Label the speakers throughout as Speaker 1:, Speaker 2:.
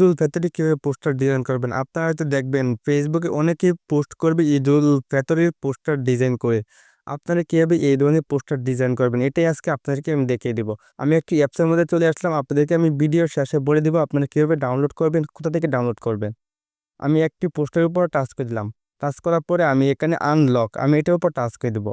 Speaker 1: ঈদ উল ফিতরে কীভাবে poster design করবেন? আপনারা হয়তো দেখবেন ফেসবুকে অনেকেই পোস্ট করবে ঈদ উল ফিতরের পোস্টার ডিজাইন করে। আপনারা কীভাবে এই ধরনের পোস্টার ডিজাইন করবেন? এটাই আজকে আপনাদেরকে আমি দেখিয়ে দিব। আমি একটি অ্যাপসের মধ্যে চলে আসলাম, আপনাদেরকে আমি ভিডিও শেষে বলে দিব আপনারা কীভাবে ডাউনলোড করবেন, কোথা থেকে ডাউনলোড করবেন। আমি একটি পোস্টারের উপর টাচ করে দিলাম। টাচ করার পরে আমি এখানে আনলক আমি এটার উপর টাচ করে দেবো।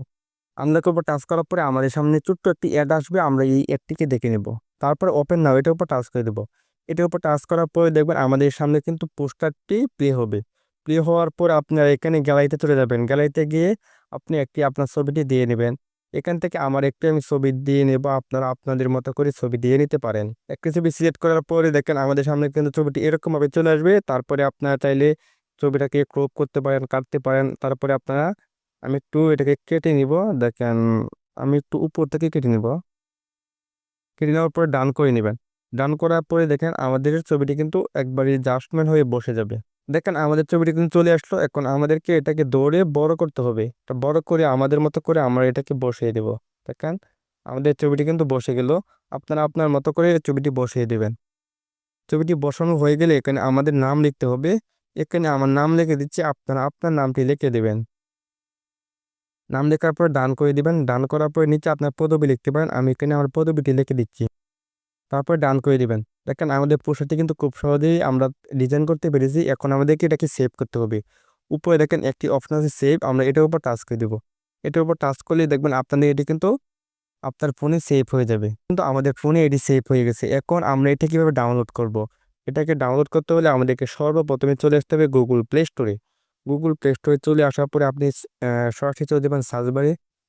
Speaker 1: আনলকের উপর টাচ করার পরে আমাদের সামনে ছোট্ট একটি অ্যাড আসবে, আমরা এই অ্যাডটিকে দেখে নেব। তারপর ওপেন নাও এটার উপর টাচ করে দেবো। এটার উপর টাচ করার পরে দেখবেন আমাদের সামনে কিন্তু পোস্টারটি প্লে হবে। প্লে হওয়ার পর আপনারা এখানে গ্যালারিতে চলে যাবেন। গ্যালারিতে গিয়ে আপনি একটি আপনার ছবিটি দিয়ে নেবেন। এখান থেকে আমার একটি আমি ছবি দিয়ে নেব, আপনারা আপনাদের মতো করে ছবি দিয়ে নিতে পারেন। একটি ছবি সিলেক্ট করার পরে দেখেন আমাদের সামনে কিন্তু ছবিটি এরকমভাবে চলে আসবে। তারপরে আপনারা চাইলে ছবিটাকে ক্রপ করতে পারেন, কাটতে পারেন। তারপরে আপনারা আমি একটু এটাকে কেটে নিব। দেখেন, আমি একটু উপর থেকে কেটে নিব। কেটে নেওয়ার পরে ডান করে নেবেন। ডান করার পরে দেখেন আমাদের ছবিটি কিন্তু একবারই জাস্টমেন্ট হয়ে বসে যাবে। দেখেন আমাদের ছবিটি কিন্তু চলে আসলো। এখন আমাদেরকে এটাকে দৌড়ে বড় করতে হবে। এটা বড় করে আমাদের মতো করে আমরা এটাকে বসিয়ে দেব। দেখেন আমাদের ছবিটি কিন্তু বসে গেল। আপনারা আপনার মতো করে ছবিটি বসিয়ে দেবেন। ছবিটি বসানো হয়ে গেলে এখানে আমাদের নাম লিখতে হবে। এখানে আমার নাম লিখে দিচ্ছি। আপনারা আপনার নামটি লিখে দেবেন। নাম লেখার পর ডান করে দিবেন। ডান করার পরে নিচে আপনার পদবি লিখতে পারেন। আমি এখানে আমার পদবিটি লিখে দিচ্ছি। তারপর ডান করে দিবেন। দেখেন আমাদের পোশাকটি কিন্তু খুব সহজেই আমরা ডিজাইন করতে পেরেছি, এখন আমাদেরকে এটাকে সেভ করতে হবে। উপরে দেখেন একটি অপশন আছে সেভ আমরা এটার উপর টাচ করে দেবো। এটার উপর টাচ করলে দেখবেন আপনাদের এটি কিন্তু আপনার ফোনে সেভ হয়ে যাবে। কিন্তু আমাদের ফোনে এটি সেভ হয়ে গেছে। এখন আমরা এটা কীভাবে ডাউনলোড করব। এটাকে ডাউনলোড করতে হলে আমাদেরকে সর্বপ্রথমে চলে আসতে হবে গুগল প্লে স্টোরে গুগল প্লে স্টোরে চলে আসার পরে আপনি সরাসরি চলে যাবেন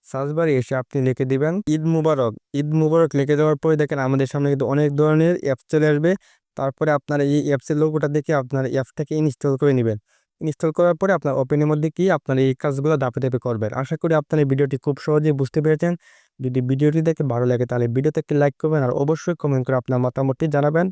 Speaker 1: সার্চবারে সার্চবারে এসে আপনি লিখে দিবেন, ঈদ মুবারক। ঈদ মুবারক লিখে দেওয়ার পরে দেখেন আমাদের সামনে কিন্তু অনেক ধরনের অ্যাপস চলে আসবে। তারপরে আপনারা এই অ্যাপসের লোগোটা দেখে আপনার অ্যাপসটাকে ইনস্টল করে নেবেন। ইনস্টল করার পরে আপনার ওপেনের মধ্যে কি আপনার এই কাজগুলো দাপে দাপে করবেন। আশা করি আপনার এই ভিডিওটি খুব সহজেই বুঝতে পেরেছেন। যদি ভিডিওটি দেখে ভালো লাগে তাহলে ভিডিওতে একটি লাইক করবেন আর অবশ্যই কমেন্ট করে আপনার মতামতটি জানাবেন।